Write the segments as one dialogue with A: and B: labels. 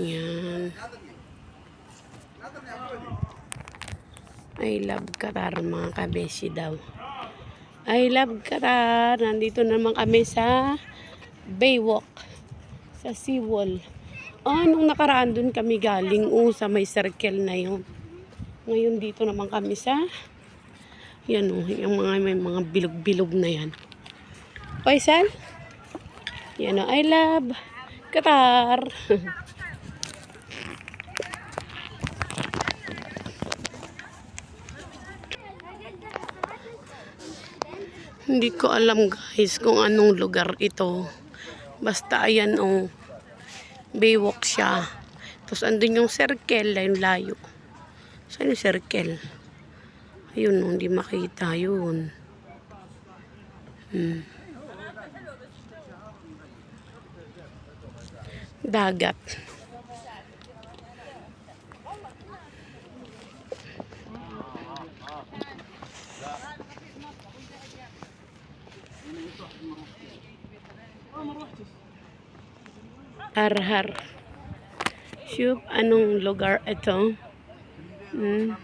A: Yan. I love Qatar mga kabeshi daw. I love Qatar. Nandito naman kami sa Baywalk. Sa Seawall. Ah, nung nakaraan dun kami galing. Oh, sa may circle na yun. Ngayon dito naman kami sa yan oh, yung mga may mga bilog-bilog na yan. Faisal? Yan oh, I love Qatar. Hindi ko alam guys kung anong lugar ito. Basta ayan oh. Baywalk siya. Tapos andun yung circle, yung layo. Saan yung circle? Ayun, oh, hindi makita yun. Hmm. Dagat. Harhar. Shoop, anong lugar ito? Hmm.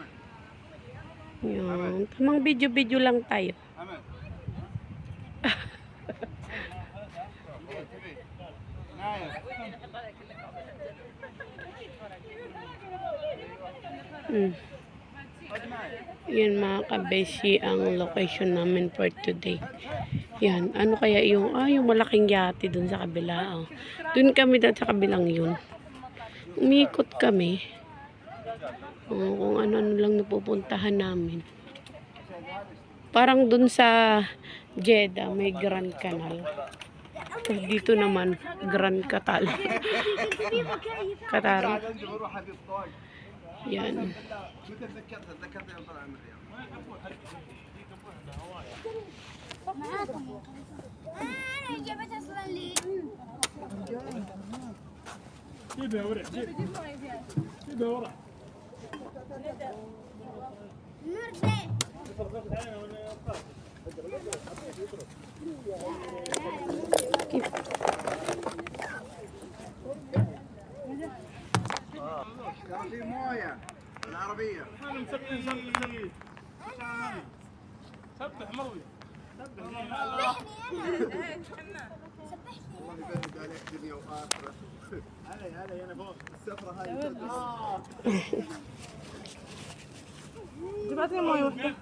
A: Yun. Tamang video-video lang tayo. Hmm. Yan mga kabeshi ang location namin for today. Yan. Ano kaya yung, ah, yung malaking yate dun sa kabila. Oh. Dun kami dun sa kabilang yun. Umikot kami. Oh, kung ano-ano lang napupuntahan namin. Parang dun sa Jeddah may Grand Canal. Tapos dito naman Grand Catal. Qatar. Yan.
B: أنا جبت أصلا لي
C: جيبها ورع جيبها ورع
B: مرتين
D: في مويه العربيه
C: أنا مسبح مسبح سبح مروي
D: الله يبارك عليك دنيا واخره
C: علي علي أنا فوق
D: السفره هاي
C: جبتني مويه
D: واحدة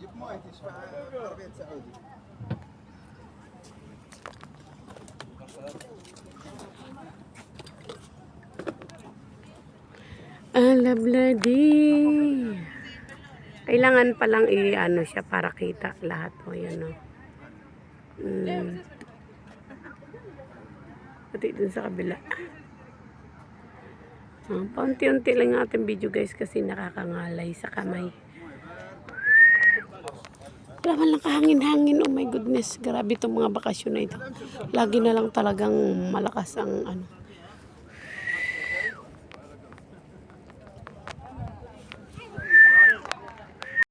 D: جيب مويه تشبع عربية سعودي.
A: Alabladi. Kailangan palang i-ano siya para kita lahat o yan o. Mm. Pati dun sa kabila. Oh, paunti-unti lang ating video guys kasi nakakangalay sa kamay. Wala lang kahangin-hangin. Oh my goodness. Grabe itong mga bakasyon na ito. Lagi na lang talagang malakas ang ano.